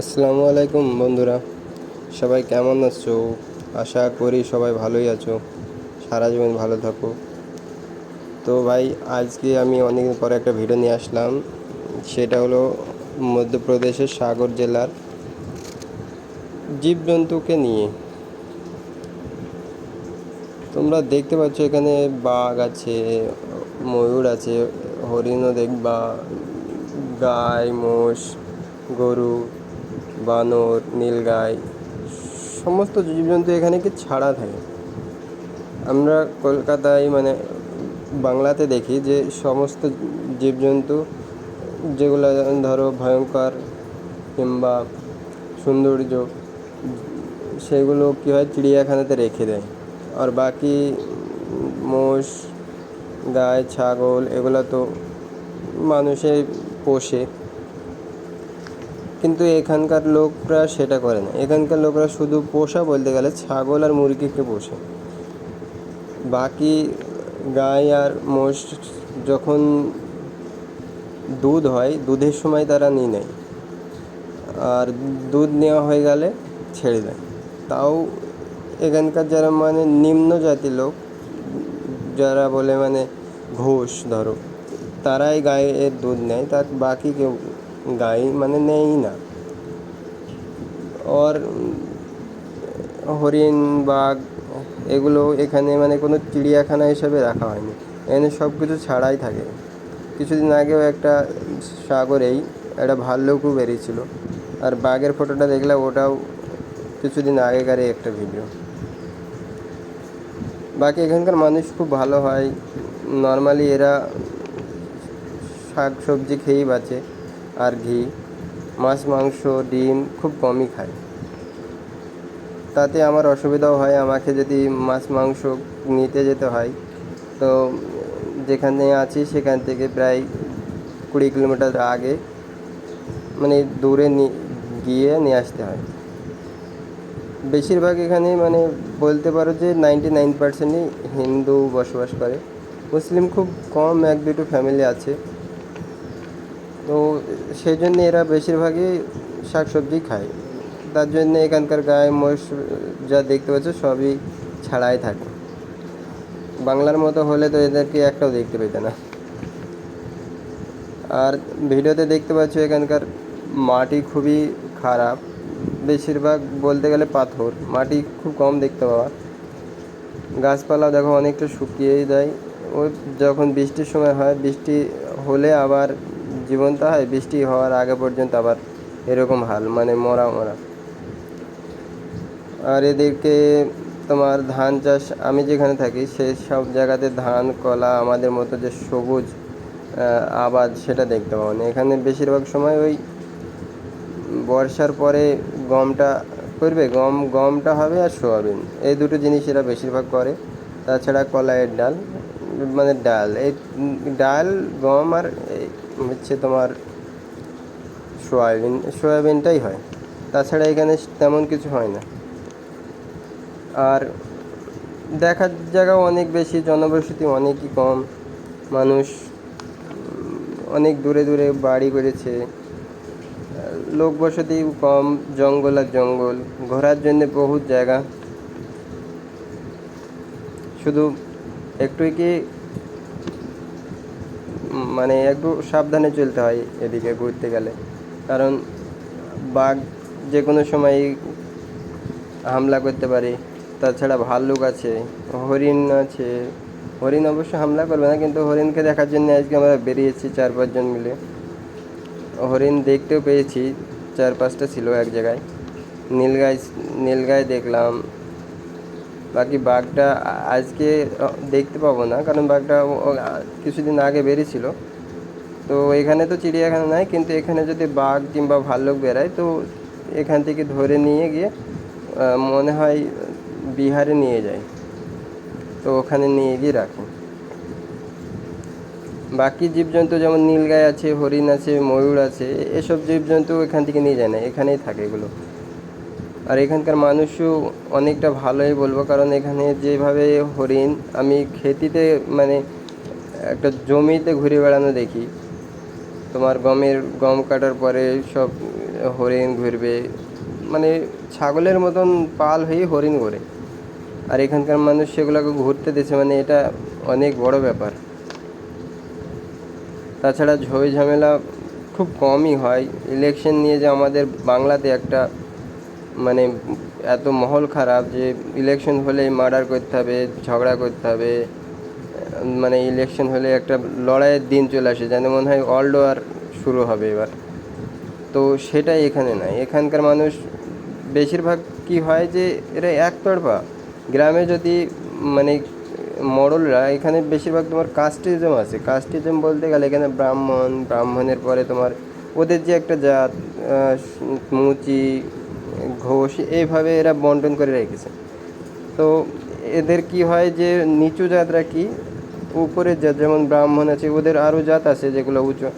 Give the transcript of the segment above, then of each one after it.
আসসালামু আলাইকুম, বন্ধুরা। সবাই কেমন আছো? আশা করি সবাই ভালোই আছো। সারা জীবন ভালো থাকো। তো ভাই, আজকে আমি অনেকদিন পরে একটা ভিডিও নিয়ে আসলাম। সেটা হলো মধ্যপ্রদেশের সাগর জেলার জীবজন্তুকে নিয়ে। তোমরা দেখতে পাচ্ছ এখানে বাঘ আছে, ময়ূর আছে, হরিণও দেখবা গাই, মোষ, গরু। বানর, নীলগাই, সমস্ত জীবজন্তু এখানে কি ছাড়া থাকে। আমরা কলকাতায় মানে বাংলাতে দেখি যে সমস্ত জীবজন্তু, যেগুলো ধরো ভয়ঙ্কর কিংবা সৌন্দর্য, সেগুলো কী হয় চিড়িয়াখানাতে রেখে দেয়। আর বাকি মোষ, গাই, ছাগল, এগুলো তো মানুষে পোষে। কিন্তু এখানকার লোকরা সেটা করে না। এখানকার লোকরা শুধু পোষা বলতে গেলে ছাগল আর মুরগিকে পোষে। বাকি গাই আর মোষ যখন দুধ হয়, দুধের সময় তারা নিয়ে নেয়। আর দুধ নেওয়া হয়ে গেলে ছেড়ে দেয়। তাও এখানকার যারা মানে নিম্ন জাতির লোক, যারা বলে মানে ঘোষ ধরো, তারাই গায়ের দুধ নেয়। তার বাকি কেউ গাই মানে নেয়ই না ওর হরিণ বাঘ এগুলো এখানে মানে কোনো চিড়িয়াখানা হিসেবে রাখা হয়নি। এখানে সব কিছু ছাড়াই থাকে। কিছুদিন আগেও একটা সাগরেই একটা ভাল্লুকও বেরিয়েছিল। আর বাঘের ফটোটা দেখলাম ওটাও কিছুদিন আগেকারই একটা ভিডিও। বাকি এখানকার মানুষ খুব ভালো হয়। নর্মালি এরা শাক সবজি খেয়েই বাঁচে। আর ঘি, মাছ, মাংস, ডিম খুব কমই খায় তাতে আমার অসুবিধাও হয়, আমাকে যদি মাছ, মাংস নিতে যেতে হয়, তো যেখানে আছি সেখান থেকে প্রায় কুড়ি কিলোমিটার আগে মানে দূরে গিয়ে নিয়ে আসতে হয়। বেশিরভাগ এখানে মানে বলতে পারো যে নাইনটি নাইন পার্সেন্টই হিন্দু বসবাস করে। মুসলিম খুব কম এক দুটো ফ্যামিলি আছে। তো সেই জন্য এরা বেশিরভাগই শাক সবজি খায়। তার জন্য এখানকার গায়ে মহিষ যা দেখতে পাচ্ছ সবই ছাড়াই থাকে। বাংলার মতো হলে তো এদেরকে একটাও দেখতে পেতে না। আর ভিডিওতে দেখতে পাচ্ছ এখানকার মাটি খুবই খারাপ। বেশিরভাগ বলতে গেলে পাথর। মাটি খুব কম দেখতে পাওয়া। গাছপালা দেখো অনেকটা শুকিয়েই দেয় ওই যখন বৃষ্টির সময় হয়, বৃষ্টি হলে আবার জীবন্ত হয়, বৃষ্টি হওয়ার আগে পর্যন্ত আবার এরকম হাল মানে মরা মরা। আর এদেরকে তোমার ধান চাষ, আমি যেখানে থাকি সেই সব জায়গাতে ধান, কলা, আমাদের মতো যে সবুজ আবাদ, সেটা দেখতে পাবো না। এখানে বেশিরভাগ সময় ওই বর্ষার পরে গমটা করবে, গম, গমটা হবে আর সোয়াবিন। এই দুটো জিনিস এরা বেশিরভাগ করে। তাছাড়া কলাইয়ের ডাল মানে ডাল, এই ডাল, গম আর হচ্ছে তোমার সোয়াবিন, সোয়াবিনটাই হয়। তাছাড়া এখানে তেমন কিছু হয় না। আর দেখার জায়গাও অনেক বেশি, জনবসতি অনেকই কম। মানুষ অনেক দূরে দূরে বাড়ি করেছে। লোক বসতি কম, জঙ্গল আর জঙ্গল। ঘোরার জন্যে বহুত জায়গা। শুধু একটু কি মানে একটু সাবধানে চলতে হয় এদিকে ঘুরতে গেলে। কারণ বাঘ যে কোনো সময় হামলা করতে পারে। তাছাড়া ভাল্লুক আছে, হরিণ আছে। হরিণ অবশ্য হামলা করবে না, কিন্তু হরিণকে দেখার জন্য আজকে আমরা বেরিয়েছি চার পাঁচজন মিলে। হরিণ দেখতেও পেয়েছি, চার পাঁচটা ছিল এক জায়গায়। নীলগাই নীলগাই দেখলাম বাকি বাঘটা আজকে দেখতে পাবো না, কারণ বাঘটা কিছুদিন আগে বেরিয়েছিল। তো এখানে তো চিড়িয়াখানা নাই, কিন্তু এখানে যদি বাঘ কিংবা ভাল্লুক বেরায় তো এখান থেকে ধরে নিয়ে গিয়ে মনে হয় বিহারে নিয়ে যায়। তো ওখানে নিয়ে গিয়ে রাখে। বাকি জীবজন্তু যেমন নীলগাই আছে, হরিণ আছে, ময়ূর আছে এসব জীবজন্তু এখান থেকে নিয়ে যায় না, এখানেই থাকে এগুলো। আর এখানকার মানুষও অনেকটা ভালোই বলব, কারণ এখানে যেভাবে হরিণ, আমি খেতিতে মানে একটা জমিতে ঘুরে বেড়ানো দেখি। তোমার গমের, গম কাটার পরে সব হরিণ ঘুরবে মানে ছাগলের মতন পাল হয়ে হরিণ ঘোরে। আর এখানকার মানুষ সেগুলোকে ঘুরতে দিচ্ছে মানে এটা অনেক বড় ব্যাপার। তাছাড়া ঝই ঝামেলা খুব কমই হয়। ইলেকশন নিয়ে যে আমাদের বাংলাতে একটা মানে এত মহল খারাপ যে ইলেকশন হলে মার্ডার করতে হবে, ঝগড়া করতে হবে। মানে ইলেকশন হলে একটা লড়াইয়ের দিন চলে আসে, যেন মনে হয় ওয়ার্ল্ড ওয়ার শুরু হবে এবার। তো সেটাই এখানে নাই। এখানকার মানুষ বেশিরভাগ কি হয় যে এরা একতরফা। গ্রামে যদি মানে মডলরা, এখানে বেশিরভাগ তোমার কাস্টিজম আছে। কাস্টিজম বলতে গেলে এখানে ব্রাহ্মণ, ব্রাহ্মণের পরে তোমার ওদের যে একটা জাত মুচি ঘোষ এইভাবে এরা বন্টন করে রেখেছে। তো এদের কি হয় যে নিচু জাতরা কি? উপরের জাত যেমন ব্রাহ্মণ আছে, ওদের আরও জাত আছে যেগুলো উঁচু।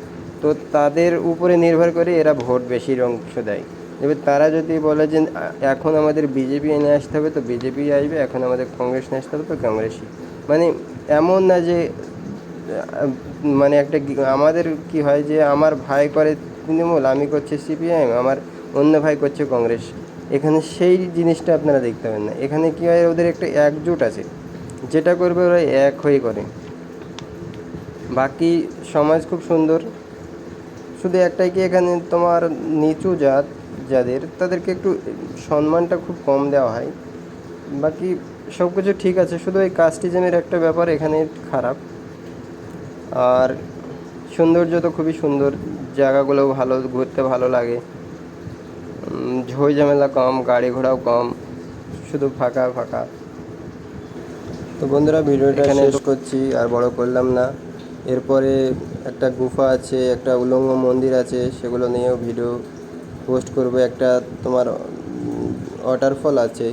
তো তাদের উপরে নির্ভর করে এরা ভোট বেশির অংশ দেয়। এবার তারা যদি বলে যে, এখন আমাদের বিজেপি এনে আসতে হবে, তো বিজেপি আসবে, এখন আমাদের কংগ্রেস নিয়ে আসতে হবে, তো কংগ্রেসই। মানে এমন না যে মানে একটা আমাদের কি হয় যে, আমার ভাই করে তৃণমূল, আমি করছি সিপিআইএম আমার অন্য ভাই করছে কংগ্রেস। এখানে সেই জিনিসটা আপনারা দেখতে পাবেন না। এখানে কি হয়, ওদের একটা একজোট আছে। যেটা করবে ওরা এক হয়ে করে। বাকি সমাজ খুব সুন্দর। শুধু একটাই কি, এখানে তোমার নিচু জাত, যাদের, তাদেরকে একটু সম্মানটা খুব কম দেওয়া হয়। বাকি সব কিছু ঠিক আছে। শুধু ওই কাস্টিজমের একটা ব্যাপার এখানে খারাপ। আর সৌন্দর্য তো খুবই সুন্দর। জায়গাগুলো ভালো, ঘুরতে ভালো লাগে। ঝামেলা কম গাড়ি ঘোড়াও কম শুধু ফাঁকা ফাঁকা। তো বন্ধুরা ভিডিওটা শেষ করছি আর বড় করলাম না। এরপরে একটা গুফা আছে একটা উলঙ্গ মন্দির আছে সেগুলো নিয়েও ভিডিও পোস্ট করব। একটা তোমার ওয়াটারফল আছে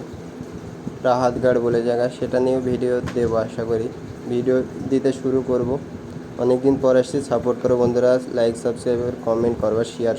রাহাতগড় বলে জায়গা সেটা নিয়েও ভিডিও দেবো আশা করি। ভিডিও দিতে শুরু করব। অনেকদিন পর আসছি সাপোর্ট করো বন্ধুরা লাইক সাবস্ক্রাইব কমেন্ট করবা শেয়ার